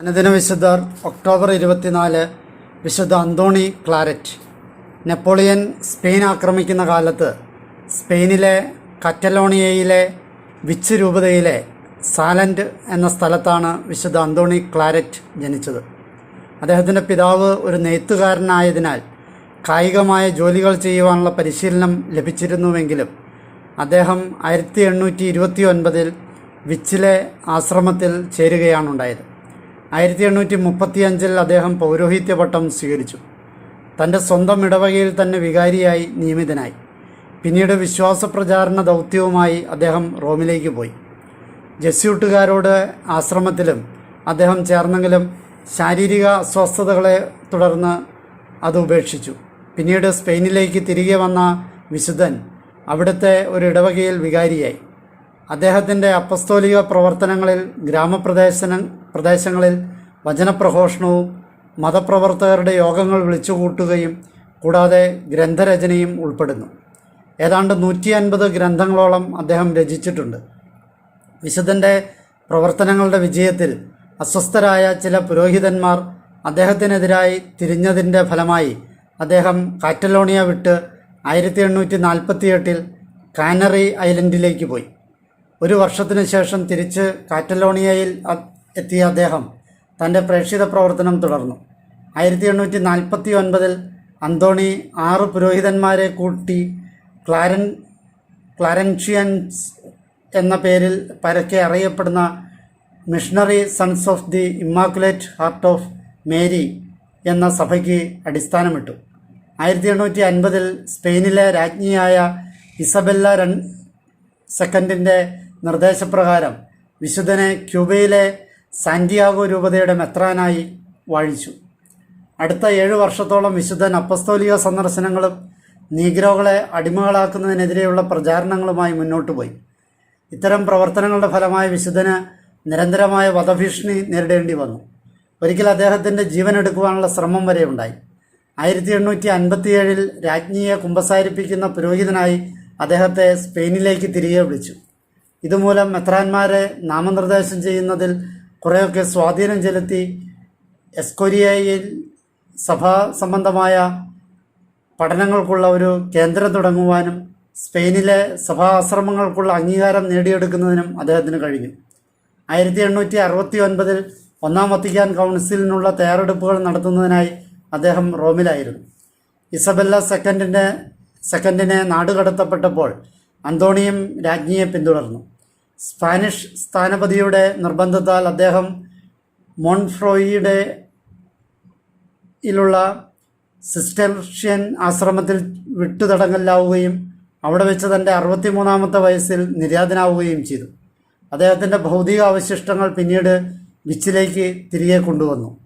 അനുദിന വിശുദ്ധർ ഒക്ടോബർ ഇരുപത്തിനാല് വിശുദ്ധ അന്തോണി ക്ലാരറ്റ്. നെപ്പോളിയൻ സ്പെയിൻ ആക്രമിക്കുന്ന കാലത്ത് സ്പെയിനിലെ കറ്റലോണിയയിലെ വിച്ച് രൂപതയിലെ സാലൻഡ് എന്ന സ്ഥലത്താണ് വിശുദ്ധ അന്തോണി ക്ലാരറ്റ് ജനിച്ചത്. അദ്ദേഹത്തിന്റെ പിതാവ് ഒരു നെയ്ത്തുകാരനായതിനാൽ കായികമായ ജോലികൾ ചെയ്യുവാനുള്ള പരിശീലനം ലഭിച്ചിരുന്നുവെങ്കിലും അദ്ദേഹം ആയിരത്തി എണ്ണൂറ്റി ഇരുപത്തി ഒൻപതിൽ വിച്ചിലെ ആശ്രമത്തിൽ ചേരുകയാണുണ്ടായത്. ആയിരത്തി എണ്ണൂറ്റി മുപ്പത്തിയഞ്ചിൽ അദ്ദേഹം പൗരോഹിത്യ പട്ടം സ്വീകരിച്ചു. തന്റെ സ്വന്തം ഇടവകയിൽ തന്നെ വികാരിയായി നിയമിതനായി. പിന്നീട് വിശ്വാസ പ്രചാരണ ദൗത്യവുമായി അദ്ദേഹം റോമിലേക്ക് പോയി. ജസ്യൂട്ടുകാരോട് ആശ്രമത്തിലും അദ്ദേഹം ചേർന്നെങ്കിലും ശാരീരിക അസ്വസ്ഥതകളെ തുടർന്ന് അത് ഉപേക്ഷിച്ചു. പിന്നീട് സ്പെയിനിലേക്ക് തിരികെ വന്ന വിശുദ്ധൻ അവിടുത്തെ ഒരു ഇടവകയിൽ വികാരിയായി. അദ്ദേഹത്തിന്റെ അപ്പസ്തോലിക പ്രവർത്തനങ്ങളിൽ ഗ്രാമപ്രദേശന പ്രദേശങ്ങളിൽ വചനപ്രഘോഷണവും മതപ്രവർത്തകരുടെ യോഗങ്ങൾ വിളിച്ചുകൂട്ടുകയും കൂടാതെ ഗ്രന്ഥരചനയും ഉൾപ്പെടുന്നു. ഏതാണ്ട് നൂറ്റി അൻപത് ഗ്രന്ഥങ്ങളോളം അദ്ദേഹം രചിച്ചിട്ടുണ്ട്. വിശുദ്ധന്റെ പ്രവർത്തനങ്ങളുടെ വിജയത്തിൽ അസ്വസ്ഥരായ ചില പുരോഹിതന്മാർ അദ്ദേഹത്തിനെതിരായി തിരിഞ്ഞതിന്റെ ഫലമായി അദ്ദേഹം കാറ്റലോണിയ വിട്ട് ആയിരത്തി എണ്ണൂറ്റി നാൽപ്പത്തിയെട്ടിൽ കാനറി ഐലൻഡിലേക്ക് പോയി. ഒരു വർഷത്തിനു ശേഷം തിരിച്ച് കാറ്റലോണിയയിൽ എത്തിയ അദ്ദേഹം തന്റെ പ്രേക്ഷിത പ്രവർത്തനം തുടർന്നു. ആയിരത്തി എണ്ണൂറ്റി നാൽപ്പത്തി ഒൻപതിൽ അന്തോണി ആറ് പുരോഹിതന്മാരെ കൂട്ടി ക്ലാരൻ ക്ലാരൻഷ്യൻസ് എന്ന പേരിൽ പരക്കെ അറിയപ്പെടുന്ന missionary sons of the immaculate heart of Mary എന്ന സഭയ്ക്ക് അടിസ്ഥാനമിട്ടു. ആയിരത്തി എണ്ണൂറ്റി അൻപതിൽ സ്പെയിനിലെ രാജ്ഞിയായ ഇസബെല്ല രൺ സെക്കൻഡിന്റെ നിർദ്ദേശപ്രകാരം വിശുദ്ധനെ ക്യൂബയിലെ സാന്റിയാഗോ രൂപതയുടെ മെത്രാനായി വാഴിച്ചു. അടുത്ത ഏഴ് വർഷത്തോളം വിശുദ്ധൻ അപ്പസ്തോലിക സന്ദർശനങ്ങളും നീഗ്രോകളെ അടിമകളാക്കുന്നതിനെതിരെയുള്ള പ്രചാരണങ്ങളുമായി മുന്നോട്ട് പോയി. ഇത്തരം പ്രവർത്തനങ്ങളുടെ ഫലമായി വിശുദ്ധന് നിരന്തരമായ വധഭീഷണി നേരിടേണ്ടി വന്നു. ഒരിക്കൽ അദ്ദേഹത്തിന്റെ ജീവനെടുക്കുവാനുള്ള ശ്രമം വരെ ഉണ്ടായി. ആയിരത്തി എണ്ണൂറ്റി അൻപത്തിയേഴിൽ രാജ്ഞിയെ കുമ്പസാരിപ്പിക്കുന്ന പുരോഹിതനായി അദ്ദേഹത്തെ സ്പെയിനിലേക്ക് തിരികെ വിളിച്ചു. ഇതുമൂലം മെത്രാന്മാരെ നാമനിർദ്ദേശം ചെയ്യുന്നതിൽ കുറേയൊക്കെ സ്വാധീനം ചെലുത്തി എസ്കൊരിയയിൽ സഭാ സംബന്ധമായ പഠനങ്ങൾക്കുള്ള ഒരു കേന്ദ്രം തുടങ്ങുവാനും സ്പെയിനിലെ സഭാ ആശ്രമങ്ങൾക്കുള്ള അംഗീകാരം നേടിയെടുക്കുന്നതിനും അദ്ദേഹത്തിന് കഴിഞ്ഞു. ആയിരത്തി എണ്ണൂറ്റി അറുപത്തി ഒൻപതിൽ ഒന്നാം വത്തിക്കാൻ കൗൺസിലിനുള്ള തയ്യാറെടുപ്പുകൾ നടത്തുന്നതിനായി അദ്ദേഹം റോമിലായിരുന്നു. ഇസബെല്ല സെക്കൻഡിന്റെ സെക്കൻഡിനെ നാടുകടത്തപ്പെട്ടപ്പോൾ അന്തോണിയും രാജ്ഞിയെ പിന്തുടർന്നു. സ്പാനിഷ് സ്ഥാനപതിയുടെ നിർബന്ധത്താൽ അദ്ദേഹം മോൺഫ്രോയിയുടെ യിലുള്ള സിസ്റ്റർഷ്യൻ ആശ്രമത്തിൽ വിട്ടുതടങ്കലാവുകയും അവിടെ വെച്ച് തന്റെ അറുപത്തിമൂന്നാമത്തെ വയസ്സിൽ നിര്യാതനാവുകയും ചെയ്തു. അദ്ദേഹത്തിന്റെ ഭൗതിക അവശിഷ്ടങ്ങൾ പിന്നീട് വിച്ചിലേക്ക് തിരികെ കൊണ്ടുവന്നു.